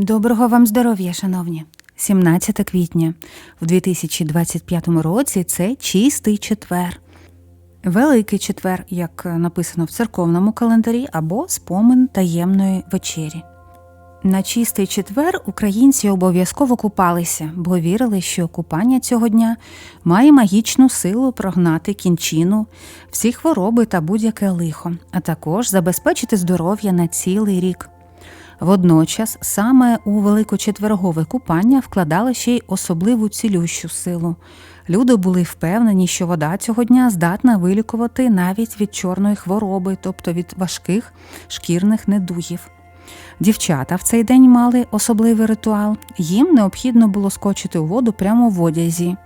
Доброго вам здоров'я, шановні! 17 квітня в 2025 році це чистий четвер. Великий четвер, як написано в церковному календарі, або спомин таємної вечері. На чистий четвер українці обов'язково купалися, бо вірили, що купання цього дня має магічну силу прогнати кінчину, всі хвороби та будь-яке лихо, а також забезпечити здоров'я на цілий рік. Водночас саме у великочетвергове купання вкладали ще й особливу цілющу силу. Люди були впевнені, що вода цього дня здатна вилікувати навіть від чорної хвороби, тобто від важких шкірних недугів. Дівчата в цей день мали особливий ритуал. Їм необхідно було скочити у воду прямо в одязі.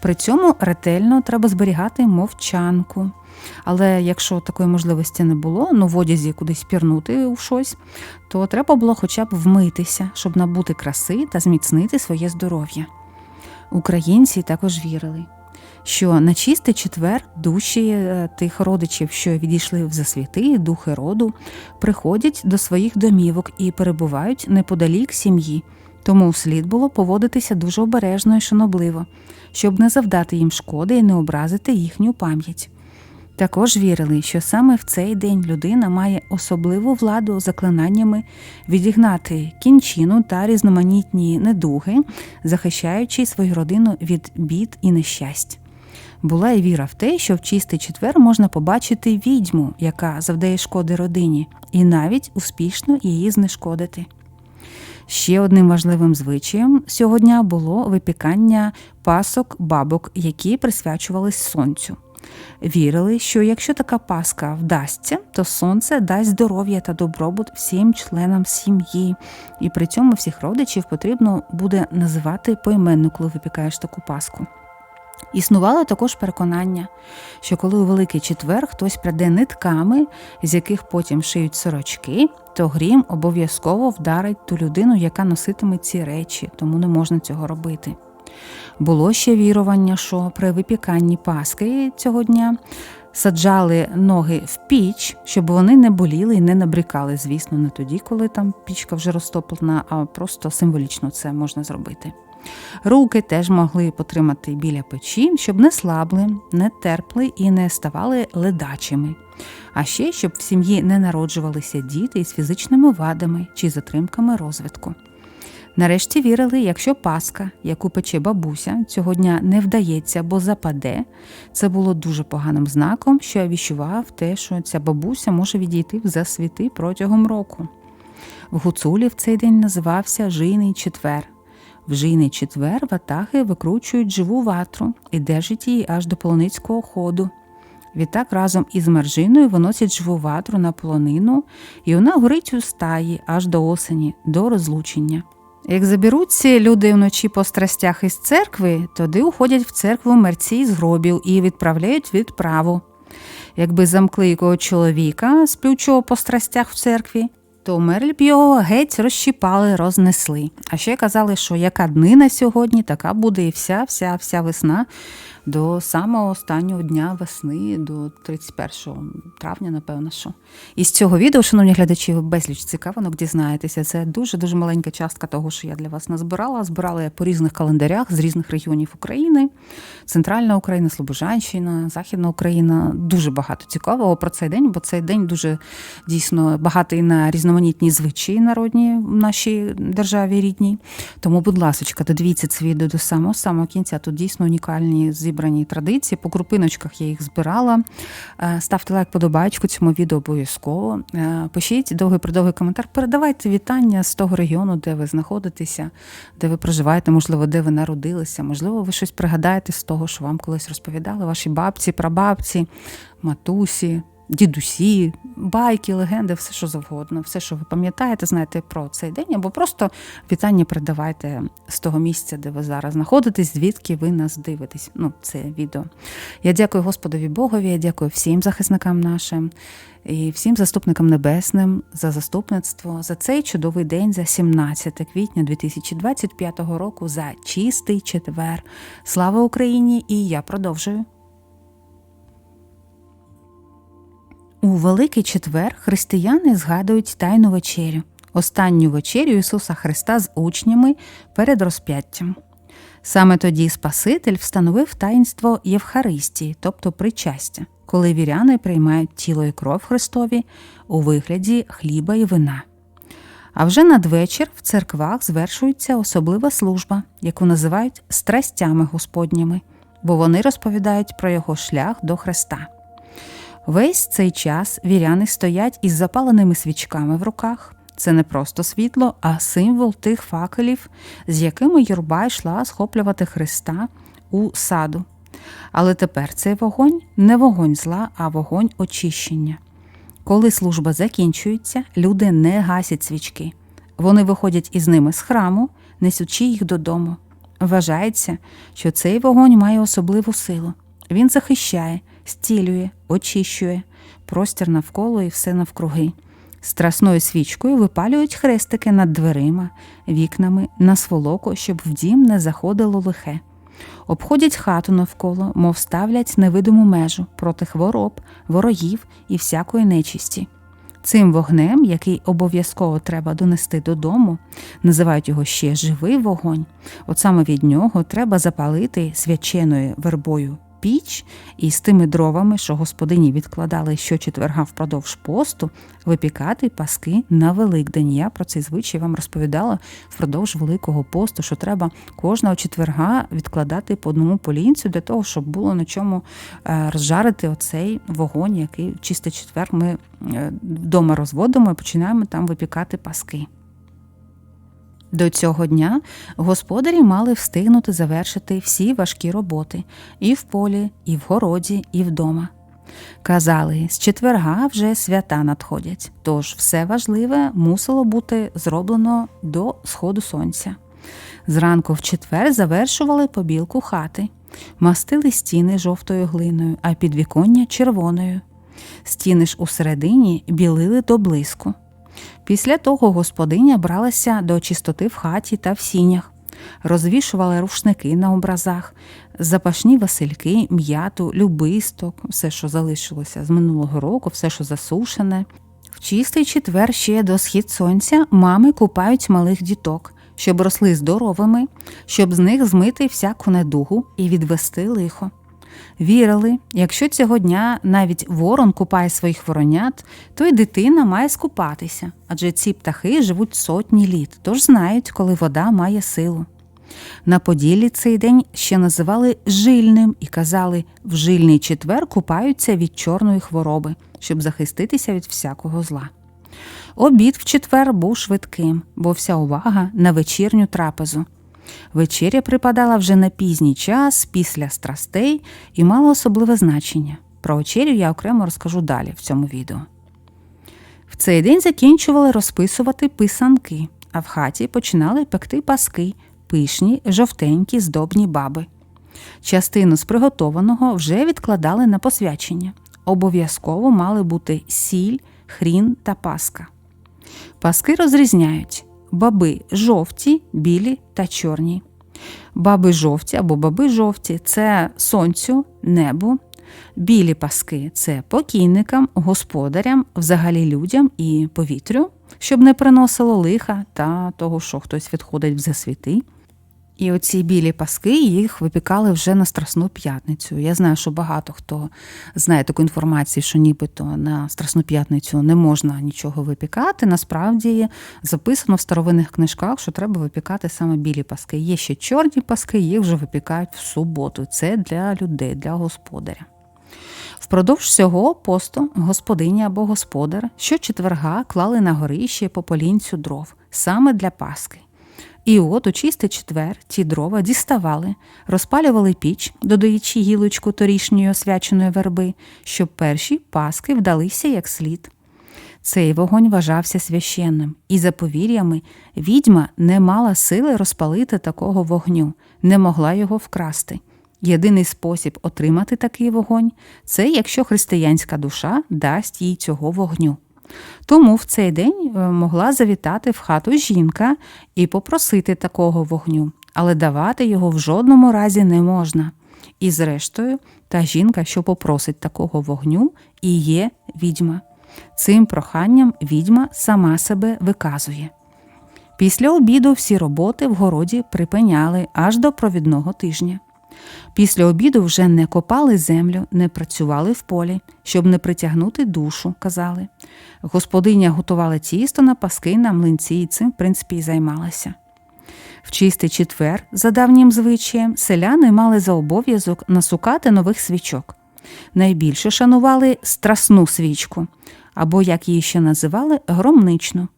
При цьому ретельно треба зберігати мовчанку. Але якщо такої можливості не було, ну в одязі кудись пірнути у щось, то треба було хоча б вмитися, щоб набути краси та зміцнити своє здоров'я. Українці також вірили, що на чистий четвер душі е, тих родичів, що відійшли в засвіти, духи роду, приходять до своїх домівок і перебувають неподалік сім'ї. Тому слід було поводитися дуже обережно і шанобливо, щоб не завдати їм шкоди і не образити їхню пам'ять. Також вірили, що саме в цей день людина має особливу владу заклинаннями відігнати кінчину та різноманітні недуги, захищаючи свою родину від бід і нещасть. Була й віра в те, що в чистий четвер можна побачити відьму, яка завдає шкоди родині, і навіть успішно її знешкодити. Ще одним важливим звичаєм сьогодні було випікання пасок бабок, які присвячувались сонцю. Вірили, що якщо така паска вдасться, то сонце дасть здоров'я та добробут всім членам сім'ї, і при цьому всіх родичів потрібно буде називати поіменно, коли випікаєш таку паску. Існувало також переконання, що коли у Великий четвер хтось пряде нитками, з яких потім шиють сорочки, то грім обов'язково вдарить ту людину, яка носитиме ці речі, тому не можна цього робити. Було ще вірування, що при випіканні паски цього дня саджали ноги в піч, щоб вони не боліли і не набрікали. Звісно, не тоді, коли там пічка вже розтоплена, а просто символічно це можна зробити. Руки теж могли потримати біля печі, щоб не слабли, не терпли і не ставали ледачими. А ще щоб в сім'ї не народжувалися діти із фізичними вадами чи затримками розвитку. Нарешті вірили, якщо паска, яку пече бабуся, цього дня не вдається, бо западе, це було дуже поганим знаком, що віщував те, що ця бабуся може відійти в засвіти протягом року. В гуцулі в цей день називався Жийний четвер. В жийний четвер ватахи викручують живу ватру і держать її аж до полоницького ходу. Відтак разом із маржиною виносять живу ватру на полонину, і вона горить у стаї аж до осені, до розлучення. Як заберуться люди вночі по страстях із церкви, тоді уходять в церкву мерці з гробів і відправляють відправу. Якби замкли якого чоловіка, сплючого по страстях в церкві, то мерль б його геть розщіпали, рознесли. А ще казали, що яка днина сьогодні, така буде і вся, вся, вся весна до самого останнього дня весни, до 31 травня, напевно, що. І з цього відео, шановні глядачі, ви безліч цікавинок дізнаєтеся. Це дуже-дуже маленька частка того, що я для вас назбирала. Збирала я по різних календарях з різних регіонів України, Центральна Україна, Слобожанщина, Західна Україна. Дуже багато цікавого про цей день, бо цей день дуже дійсно багатий на різноманітні звичаї народні в нашій державі рідній. Тому, будь ласка, додивіться це відео до самого самого кінця. Тут дійсно унікальні зібрані традиції. По крупиночках я їх збирала. Е, Ставте лайк, подобайку цьому відео обов'язково. Е, Пишіть довгий придовгий коментар. Передавайте вітання з того регіону, де ви знаходитеся, де ви проживаєте, можливо, де ви народилися. Можливо, ви щось пригадаєте з того, що вам колись розповідали ваші бабці, прабабці, матусі дідусі, байки, легенди, все що завгодно, все, що ви пам'ятаєте, знаєте про цей день, або просто вітання передавайте з того місця, де ви зараз знаходитесь, звідки ви нас дивитесь. Ну, це відео. Я дякую Господові Богові, я дякую всім захисникам нашим і всім заступникам небесним за заступництво за цей чудовий день, за 17 квітня 2025 року, за чистий четвер. Слава Україні! І я продовжую. У Великий четвер християни згадують Тайну вечерю, останню вечерю Ісуса Христа з учнями перед розп'яттям. Саме тоді Спаситель встановив таїнство Євхаристії, тобто причастя, коли віряни приймають тіло і кров Христові у вигляді хліба і вина. А вже надвечір в церквах звершується особлива служба, яку називають страстями Господніми, бо вони розповідають про його шлях до Христа. Весь цей час віряни стоять із запаленими свічками в руках. Це не просто світло, а символ тих факелів, з якими юрба йшла схоплювати Христа у саду. Але тепер цей вогонь не вогонь зла, а вогонь очищення. Коли служба закінчується, люди не гасять свічки. Вони виходять із ними з храму, несучи їх додому. Вважається, що цей вогонь має особливу силу. Він захищає, стілює, очищує, простір навколо і все навкруги. Страсною свічкою випалюють хрестики над дверима, вікнами, на сволоку, щоб в дім не заходило лихе. Обходять хату навколо, мов ставлять невидиму межу проти хвороб, ворогів і всякої нечисті. Цим вогнем, який обов'язково треба донести додому, називають його ще живий вогонь. От саме від нього треба запалити свяченою вербою піч і з тими дровами, що господині відкладали щочетверга впродовж посту, випікати паски на Великдень. Я про цей звичай вам розповідала впродовж Великого посту, що треба кожного четверга відкладати по одному полінцю для того, щоб було на чому е, розжарити оцей вогонь, який в чистий четвер ми е, вдома розводимо і починаємо там випікати паски. До цього дня господарі мали встигнути завершити всі важкі роботи і в полі, і в городі, і вдома. Казали, з четверга вже свята надходять, тож все важливе мусило бути зроблено до сходу сонця. Зранку в четвер завершували побілку хати, мастили стіни жовтою глиною, а підвіконня червоною. Стіни ж усередині білили до блиску. Після того господиня бралася до чистоти в хаті та в сінях, розвішувала рушники на образах, запашні васильки, м'яту, любисток, все, що залишилося з минулого року, все, що засушене. В чистий четвер ще до схід сонця мами купають малих діток, щоб росли здоровими, щоб з них змити всяку недугу і відвести лихо. Вірили, якщо цього дня навіть ворон купає своїх воронят, то й дитина має скупатися, адже ці птахи живуть сотні літ, тож знають, коли вода має силу. На Поділлі цей день ще називали жильним і казали, в жильний четвер купаються від чорної хвороби, щоб захиститися від всякого зла. Обід в четвер був швидким, бо вся увага на вечірню трапезу. Вечеря припадала вже на пізній час після страстей і мала особливе значення. Про вечерю я окремо розкажу далі в цьому відео. В цей день закінчували розписувати писанки, а в хаті починали пекти паски, пишні, жовтенькі, здобні баби. Частину з приготованого вже відкладали на посвячення. Обов'язково мали бути сіль, хрін та паска. Паски розрізняють баби жовті, білі та чорні. Баби жовті або баби жовті це сонцю, небо, білі паски це покійникам, господарям, взагалі людям і повітрю, щоб не приносило лиха та того, що хтось відходить в засвіти. І оці білі паски їх випікали вже на Страсну п'ятницю. Я знаю, що багато хто знає таку інформацію, що нібито на Страсну п'ятницю не можна нічого випікати. Насправді записано в старовинних книжках, що треба випікати саме білі паски. Є ще чорні паски, їх вже випікають в суботу. Це для людей, для господаря. Впродовж всього посту господиня або господар щочетверга клали на горищі по полінцю дров саме для паски. І от у чистий четвер ті дрова діставали, розпалювали піч, додаючи гілочку торішньої освяченої верби, щоб перші паски вдалися як слід. Цей вогонь вважався священним, і за повір'ями відьма не мала сили розпалити такого вогню, не могла його вкрасти. Єдиний спосіб отримати такий вогонь це якщо християнська душа дасть їй цього вогню. Тому в цей день е, могла завітати в хату жінка і попросити такого вогню, але давати його в жодному разі не можна. І, зрештою, та жінка, що попросить такого вогню, і є відьма. Цим проханням відьма сама себе виказує. Після обіду всі роботи в городі припиняли аж до провідного тижня. Після обіду вже не копали землю, не працювали в полі, щоб не притягнути душу, казали. Господиня готувала тісто на паски на млинці і цим, в принципі, і займалася. В чистий четвер, за давнім звичаєм, селяни мали за обов'язок насукати нових свічок. Найбільше шанували страсну свічку, або, як її ще називали, громничну.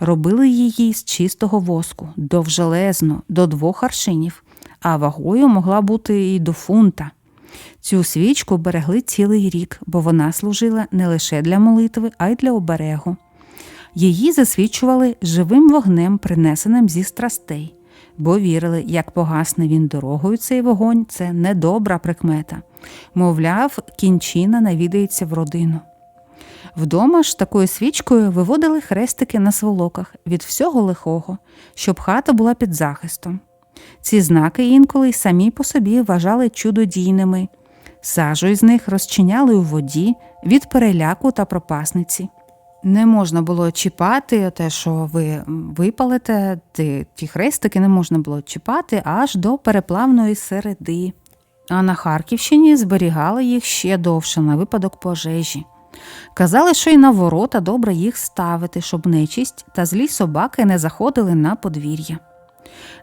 Робили її з чистого воску, довжелезно, до двох аршинів, а вагою могла бути і до фунта. Цю свічку берегли цілий рік, бо вона служила не лише для молитви, а й для оберегу. Її засвічували живим вогнем, принесеним зі страстей, бо вірили, як погасне він дорогою цей вогонь, це недобра прикмета. Мовляв, кінчина навідається в родину. Вдома ж такою свічкою виводили хрестики на сволоках від всього лихого, щоб хата була під захистом. Ці знаки інколи й самі по собі вважали чудодійними. Сажу із них розчиняли у воді від переляку та пропасниці. Не можна було чіпати те, що ви випалите, ті, хрестики не можна було чіпати аж до переплавної середи. А на Харківщині зберігали їх ще довше на випадок пожежі. Казали, що й на ворота добре їх ставити, щоб нечисть та злі собаки не заходили на подвір'я.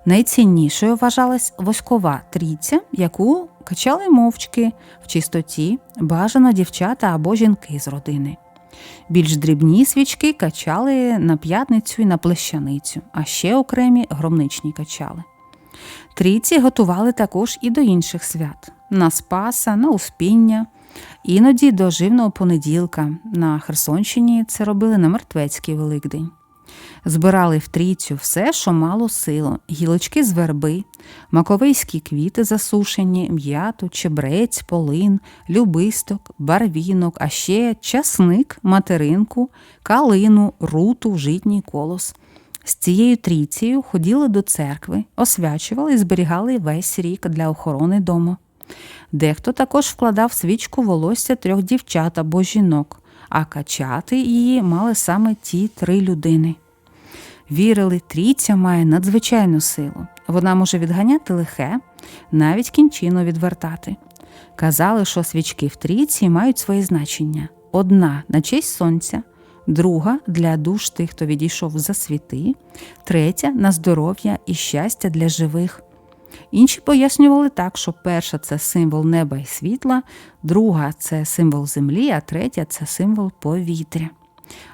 Найціннішою вважалась воскова трійця, яку качали мовчки в чистоті, бажано дівчата або жінки з родини. Більш дрібні свічки качали на п'ятницю і на плещаницю, а ще окремі громничні качали. Трійці готували також і до інших свят на Спаса, на Успіння, іноді до живного понеділка. На Херсонщині це робили на Мертвецький Великдень. Збирали в трійцю все, що мало силу, гілочки з верби, маковейські квіти засушені, м'яту, чебрець, полин, любисток, барвінок, а ще часник, материнку, калину, руту, житній колос. З цією трійцією ходили до церкви, освячували і зберігали весь рік для охорони дому. Дехто також вкладав свічку волосся трьох дівчат або жінок, а качати її мали саме ті три людини. Вірили, трійця має надзвичайну силу. Вона може відганяти лихе, навіть кінчину відвертати. Казали, що свічки в трійці мають своє значення: одна на честь сонця, друга для душ тих, хто відійшов за світи, третя на здоров'я і щастя для живих. Інші пояснювали так, що перша це символ неба і світла, друга це символ землі, а третя це символ повітря.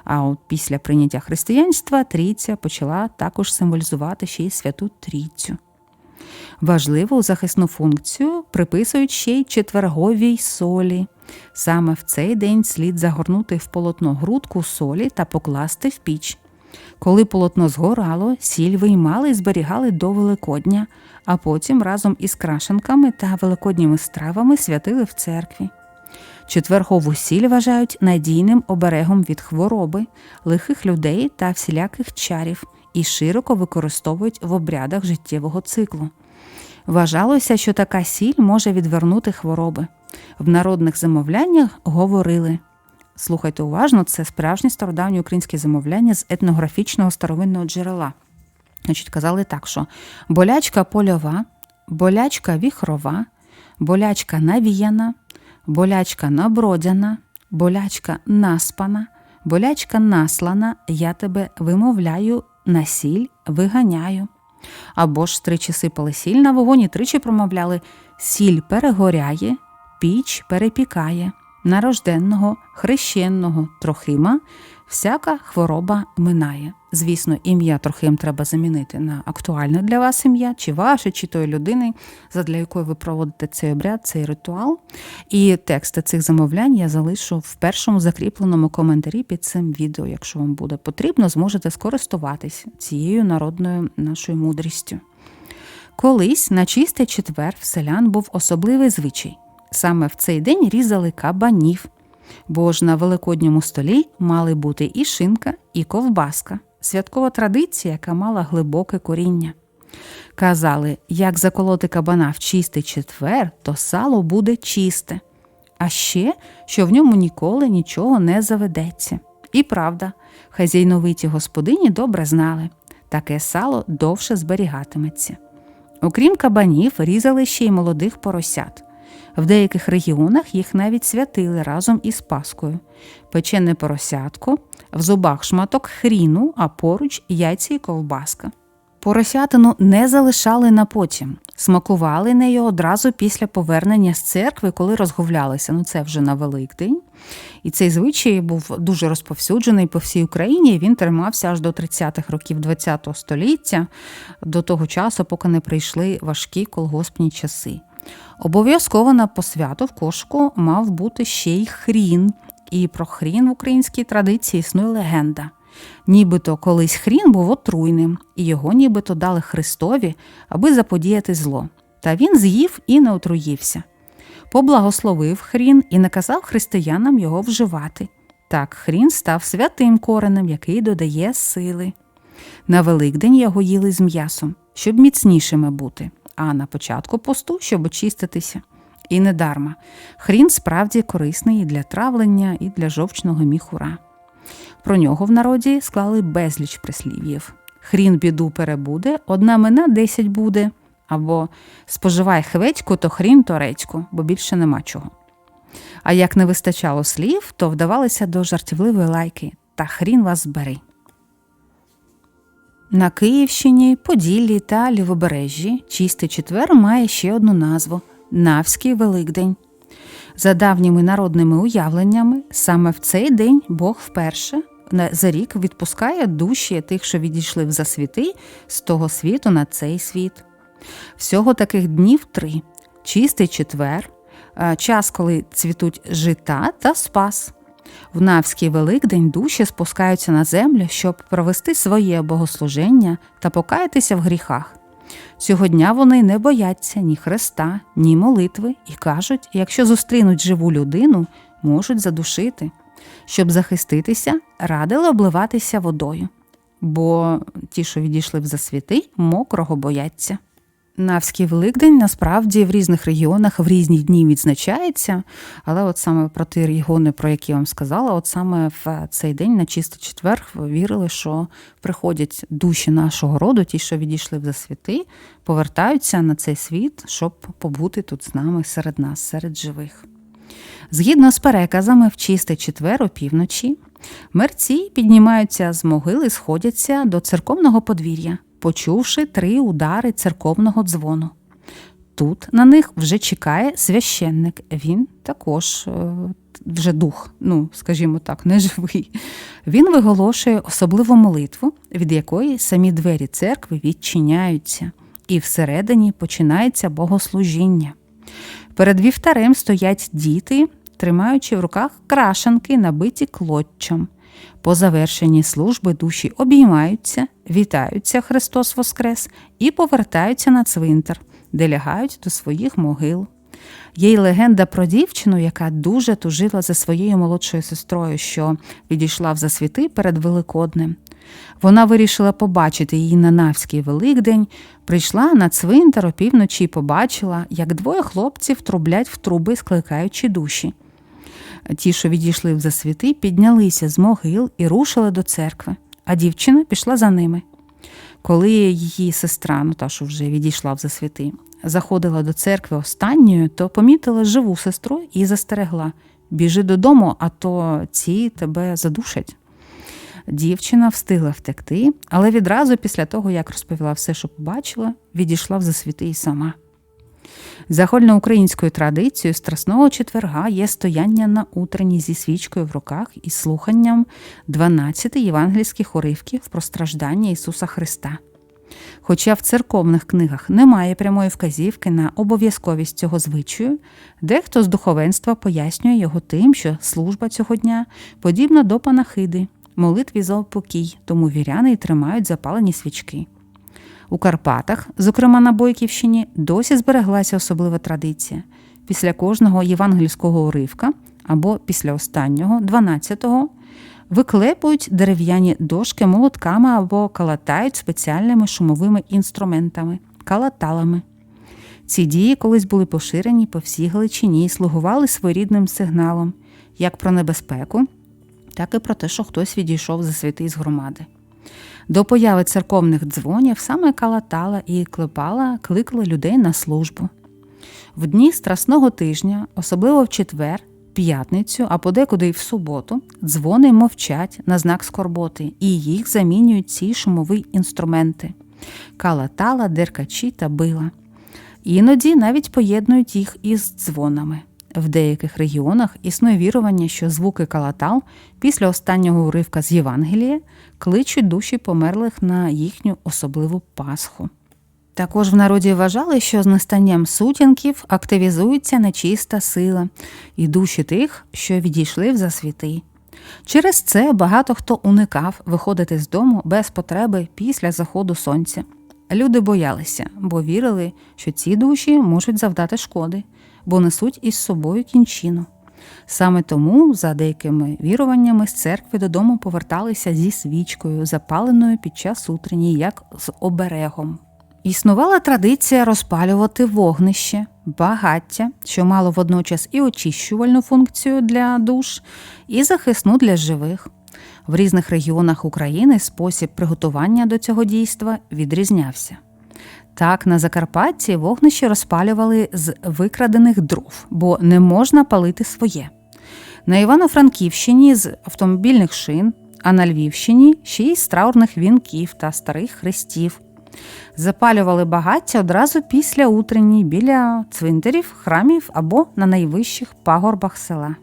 А от після прийняття християнства трійця почала також символізувати ще й святу трійцю. Важливу захисну функцію приписують ще й четверговій солі. Саме в цей день слід загорнути в полотно грудку солі та покласти в піч. Коли полотно згорало, сіль виймали і зберігали до Великодня, а потім разом із крашенками та великодніми стравами святили в церкві. Четвергову сіль вважають надійним оберегом від хвороби, лихих людей та всіляких чарів і широко використовують в обрядах життєвого циклу. Вважалося, що така сіль може відвернути хвороби. В народних замовляннях говорили. Слухайте уважно, це справжнє стародавнє українське замовляння з етнографічного старовинного джерела. Значить, казали так, що болячка польова, болячка віхрова, болячка навіяна, болячка набродяна, болячка наспана, болячка наслана, я тебе вимовляю, на сіль виганяю. Або ж тричі сипали сіль на вогонь і тричі промовляли сіль перегоряє, піч перепікає, нарожденного, хрещенного Трохима всяка хвороба минає. Звісно, ім'я Трохим треба замінити на актуальне для вас ім'я, чи ваше, чи тої людини, задля якої ви проводите цей обряд, цей ритуал. І тексти цих замовлянь я залишу в першому закріпленому коментарі під цим відео. Якщо вам буде потрібно, зможете скористуватись цією народною нашою мудрістю. Колись на чистий четвер в селян був особливий звичай. Саме в цей день різали кабанів, бо ж на великодньому столі мали бути і шинка, і ковбаска, святкова традиція, яка мала глибоке коріння. Казали, як заколоти кабана в чистий четвер, то сало буде чисте, а ще, що в ньому ніколи нічого не заведеться. І правда, хазяйновиті господині добре знали. таке сало довше зберігатиметься. Окрім кабанів, різали ще й молодих поросят. В деяких регіонах їх навіть святили разом із Паскою. Печене поросятко, в зубах шматок хріну, а поруч яйця і ковбаска. Поросятину не залишали на потім, смакували нею одразу після повернення з церкви, коли розговлялися. Ну це вже на Великдень. І цей звичай був дуже розповсюджений по всій Україні. і Він тримався аж до 30-х років ХХ століття, до того часу, поки не прийшли важкі колгоспні часи. Обов'язково на посвяту в кошку мав бути ще й хрін. І про хрін в українській традиції існує легенда. Нібито колись хрін був отруйним, і його нібито дали Христові, аби заподіяти зло. Та він з'їв і не отруївся. Поблагословив хрін і наказав християнам його вживати. Так хрін став святим коренем, який додає сили. На Великдень його їли з м'ясом, щоб міцнішими бути, а на початку посту, щоб очиститися. І недарма. Хрін справді корисний і для травлення, і для жовчного міхура. Про нього в народі склали безліч прислів'їв. Хрін біду перебуде, одна мина десять буде, або споживай хведьку, то хрін то редьку, бо більше нема чого. А як не вистачало слів, то вдавалися до жартівливої лайки та хрін вас збери. На Київщині, Поділлі та Лівобережжі чистий четвер має ще одну назву Навський Великдень. За давніми народними уявленнями, саме в цей день Бог вперше за рік відпускає душі тих, що відійшли в засвіти з того світу на цей світ. Всього таких днів три: чистий четвер, час, коли цвітуть жита та спас. В Навський Великдень душі спускаються на землю, щоб провести своє богослуження та покаятися в гріхах. Цього дня вони не бояться ні хреста, ні молитви і кажуть, якщо зустрінуть живу людину, можуть задушити. Щоб захиститися, радили обливатися водою, бо ті, що відійшли в засвіти, мокрого бояться. Навський Великдень насправді в різних регіонах в різні дні відзначається, але от саме про ті регіони, про які я вам сказала, от саме в цей день на чистий четвер вірили, що приходять душі нашого роду, ті, що відійшли в засвіти, повертаються на цей світ, щоб побути тут з нами серед нас, серед живих. Згідно з переказами, в чистий четвер опівночі мерці піднімаються з могили, сходяться до церковного подвір'я почувши три удари церковного дзвону. Тут на них вже чекає священник. Він також е, вже дух, ну, скажімо так, не живий. Він виголошує особливу молитву, від якої самі двері церкви відчиняються, і всередині починається богослужіння. Перед вівтарем стоять діти, тримаючи в руках крашанки, набиті клоччям. По завершенні служби душі обіймаються, вітаються Христос Воскрес і повертаються на цвинтар, де лягають до своїх могил. Є й легенда про дівчину, яка дуже тужила за своєю молодшою сестрою, що відійшла в засвіти перед Великоднем. Вона вирішила побачити її на Навський Великдень, прийшла на цвинтар опівночі і побачила, як двоє хлопців трублять в труби, скликаючи душі. Ті, що відійшли в засвіти, піднялися з могил і рушили до церкви, а дівчина пішла за ними. Коли її сестра, та що вже відійшла в засвіти, заходила до церкви останньою, то помітила живу сестру і застерегла біжи додому, а то ці тебе задушать. Дівчина встигла втекти, але відразу після того, як розповіла все, що побачила, відійшла в засвіти і сама. Загальноукраїнською традицією Страсного четверга є стояння на утренні зі свічкою в руках і слуханням 12 євангельських уривків про страждання Ісуса Христа. Хоча в церковних книгах немає прямої вказівки на обов'язковість цього звичаю, дехто з духовенства пояснює його тим, що служба цього дня подібна до панахиди, молитві за упокій, тому віряни й тримають запалені свічки. У Карпатах, зокрема на Бойківщині, досі збереглася особлива традиція. Після кожного євангельського уривка або після останнього, 12-го, виклепують дерев'яні дошки молотками або калатають спеціальними шумовими інструментами калаталами. Ці дії колись були поширені по всій Галичині і слугували своєрідним сигналом як про небезпеку, так і про те, що хтось відійшов за святий з громади. До появи церковних дзвонів саме калатала і клепала кликали людей на службу. В дні страсного тижня, особливо в четвер, п'ятницю, а подекуди й в суботу, дзвони мовчать на знак скорботи, і їх замінюють ці шумові інструменти калатала, деркачі та била. Іноді навіть поєднують їх із дзвонами. В деяких регіонах існує вірування, що звуки калатал після останнього уривка з Євангелія кличуть душі померлих на їхню особливу Пасху. Також в народі вважали, що з настанням сутінків активізується нечиста сила і душі тих, що відійшли в засвіти. Через це багато хто уникав виходити з дому без потреби після заходу сонця. Люди боялися, бо вірили, що ці душі можуть завдати шкоди, бо несуть із собою кінчину. Саме тому, за деякими віруваннями, з церкви додому поверталися зі свічкою, запаленою під час утренній, як з оберегом. Існувала традиція розпалювати вогнище, багаття, що мало водночас і очищувальну функцію для душ, і захисну для живих. В різних регіонах України спосіб приготування до цього дійства відрізнявся. Так, на Закарпатті вогнище розпалювали з викрадених дров, бо не можна палити своє. На Івано-Франківщині з автомобільних шин, а на Львівщині ще й з траурних вінків та старих хрестів. Запалювали багаття одразу після утренній біля цвинтарів, храмів або на найвищих пагорбах села.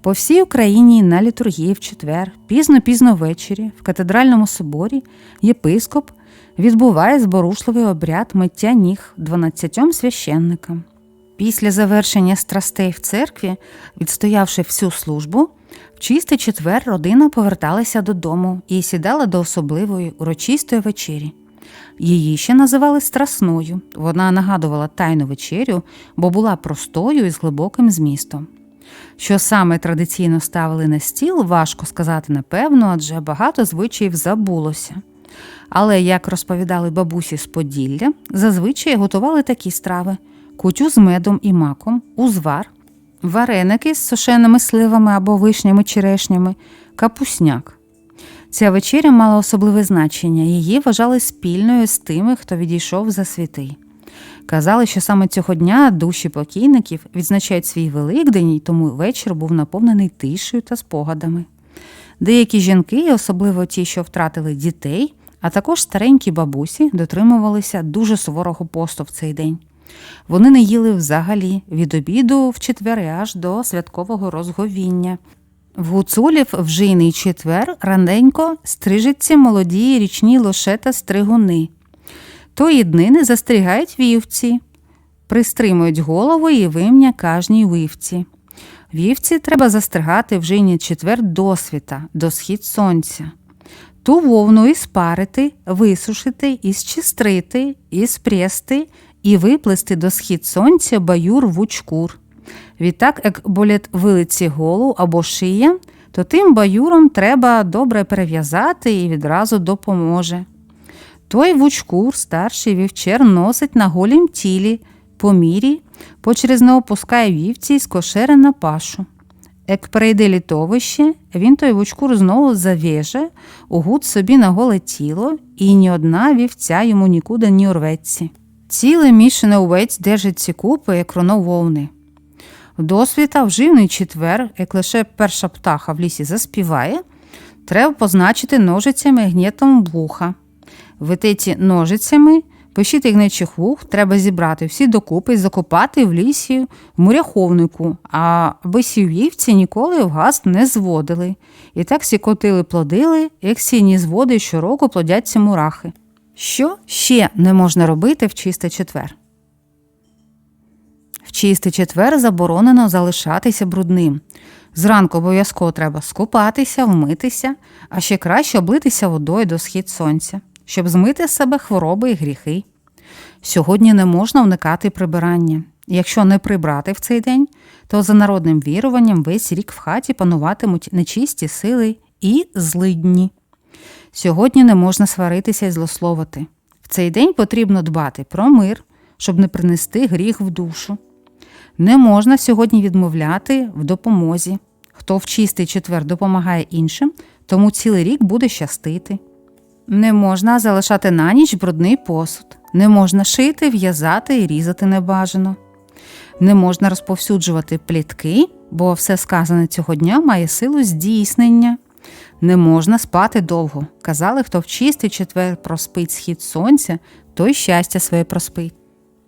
По всій Україні на літургії в четвер, пізно-пізно ввечері, в катедральному соборі, єпископ відбуває зворушливий обряд миття ніг 12 священникам. Після завершення страстей в церкві, відстоявши всю службу, в чистий четвер родина поверталася додому і сідала до особливої урочистої вечері. Її ще називали страсною. Вона нагадувала тайну вечерю, бо була простою і з глибоким змістом. Що саме традиційно ставили на стіл, важко сказати напевно, адже багато звичаїв забулося. Але, як розповідали бабусі з Поділля, зазвичай готували такі страви: кутю з медом і маком, узвар, вареники з сушеними сливами або вишнями черешнями, капусняк. Ця вечеря мала особливе значення, її вважали спільною з тими, хто відійшов за світи. Казали, що саме цього дня душі покійників відзначають свій Великдень, тому вечір був наповнений тишею та спогадами. Деякі жінки, особливо ті, що втратили дітей, а також старенькі бабусі, дотримувалися дуже суворого посту в цей день. Вони не їли взагалі від обіду в четвери аж до святкового розговіння. В гуцулів в жийний четвер раненько стрижаться молоді річні лошета стригуни. Тої днини застрігають вівці, пристримують голову і вимня кожній вівці. Вівці треба застригати в жийний четвер до світа, до схід сонця. Ту вовну і спарити, висушити, і зчистрити, і виплести до схід сонця баюр вучкур. Відтак, як болять вилиці голу або шия, то тим баюром треба добре перев'язати і відразу допоможе. Той вучкур старший вівчер носить на голім тілі, по мірі, почерез не опускає вівці і скошере на пашу. Як перейде літовище, він той вучкур знову зав'єже, угуд собі на голе тіло, і ні одна вівця йому нікуди не урветься. Ціле мішане увець держить ці купи, як роно вовни. Досвіта в живний четвер, як лише перша птаха в лісі заспіває, треба позначити ножицями гнєтом вуха. Витеті ножицями, пишіть гничих вух, треба зібрати всі докупи закопати в лісі в муряховнику, а висів'ївці ніколи в газ не зводили. І так сі котили плодили, як сіні зводи щороку плодяться мурахи. Що ще не можна робити в чистий четвер? В чистий четвер заборонено залишатися брудним. Зранку обов'язково треба скупатися, вмитися, а ще краще облитися водою до схід сонця, щоб змити з себе хвороби і гріхи. Сьогодні не можна уникати прибирання. Якщо не прибрати в цей день, то за народним віруванням весь рік в хаті пануватимуть нечисті сили і злидні. Сьогодні не можна сваритися і злословити. В цей день потрібно дбати про мир, щоб не принести гріх в душу. Не можна сьогодні відмовляти в допомозі. Хто в чистий четвер допомагає іншим, тому цілий рік буде щастити. Не можна залишати на ніч брудний посуд. Не можна шити, в'язати і різати небажано. Не можна розповсюджувати плітки, бо все сказане цього дня має силу здійснення. Не можна спати довго. Казали, хто в чистий четвер проспить схід сонця, той щастя своє проспить.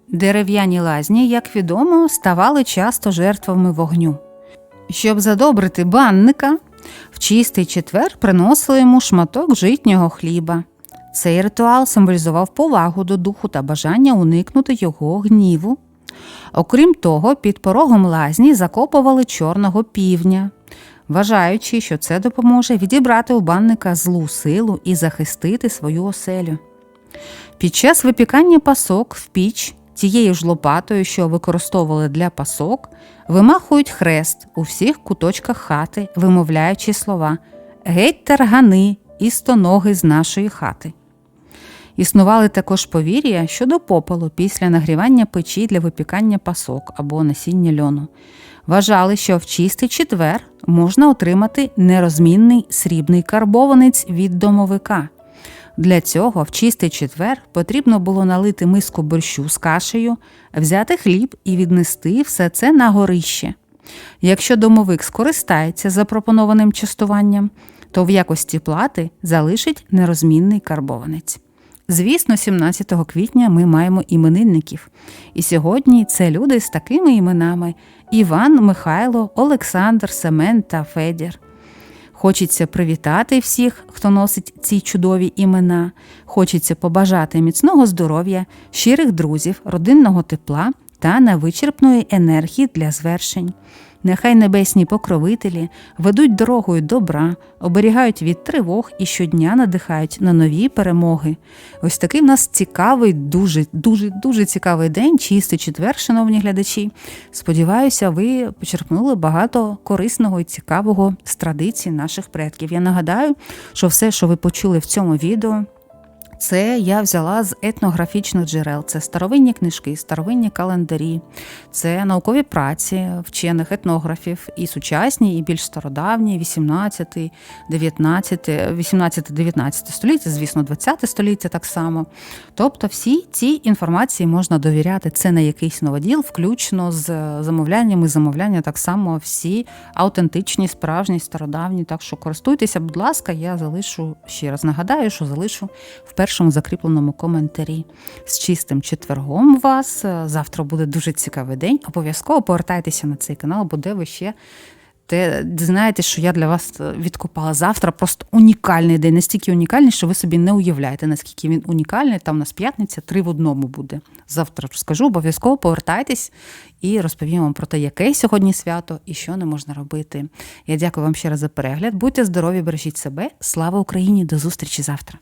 Дерев'яні лазні, як відомо, ставали часто жертвами вогню. Щоб задобрити банника, в чистий четвер приносили йому шматок житнього хліба. Цей ритуал символізував повагу до духу та бажання уникнути його гніву. Окрім того, під порогом лазні закопували чорного півня, вважаючи, що це допоможе відібрати у банника злу силу і захистити свою оселю. Під час випікання пасок в піч тією ж лопатою, що використовували для пасок, вимахують хрест у всіх куточках хати, вимовляючи слова Геть таргани і стоноги з нашої хати. Існували також повір'я щодо попелу після нагрівання печі для випікання пасок або насіння льону. Вважали, що в чистий четвер можна отримати нерозмінний срібний карбованець від домовика. Для цього в чистий четвер потрібно було налити миску борщу з кашею, взяти хліб і віднести все це на горище. Якщо домовик скористається запропонованим частуванням, то в якості плати залишить нерозмінний карбованець. Звісно, 17 квітня ми маємо іменинників. І сьогодні це люди з такими іменами: Іван, Михайло, Олександр, Семен та Федір. Хочеться привітати всіх, хто носить ці чудові імена. Хочеться побажати міцного здоров'я, щирих друзів, родинного тепла та невичерпної енергії для звершень. Нехай небесні покровителі ведуть дорогою добра, оберігають від тривог і щодня надихають на нові перемоги. Ось такий в нас цікавий, дуже, дуже, дуже цікавий день, чистий четвер, шановні глядачі. Сподіваюся, ви почерпнули багато корисного і цікавого з традицій наших предків. Я нагадаю, що все, що ви почули в цьому відео. Це я взяла з етнографічних джерел. Це старовинні книжки, старовинні календарі, це наукові праці вчених етнографів, і сучасні, і більш стародавні, 18, 19, 18-19 століття, звісно, 20 століття так само. Тобто, всі ці інформації можна довіряти. Це не якийсь новоділ, включно з замовляннями. Замовляння так само всі аутентичні, справжні, стародавні. Так що користуйтеся, будь ласка, я залишу ще раз нагадаю, що залишу в першому закріпленому коментарі. З чистим четвергом вас. Завтра буде дуже цікавий день. Обов'язково повертайтеся на цей канал, бо де ви ще те знаєте, що я для вас відкопала завтра. Просто унікальний день, настільки унікальний, що ви собі не уявляєте, наскільки він унікальний. Там у нас п'ятниця три в одному буде. Завтра розкажу, обов'язково повертайтесь і розповім вам про те, яке сьогодні свято і що не можна робити. Я дякую вам ще раз за перегляд. Будьте здорові, бережіть себе. Слава Україні! До зустрічі завтра!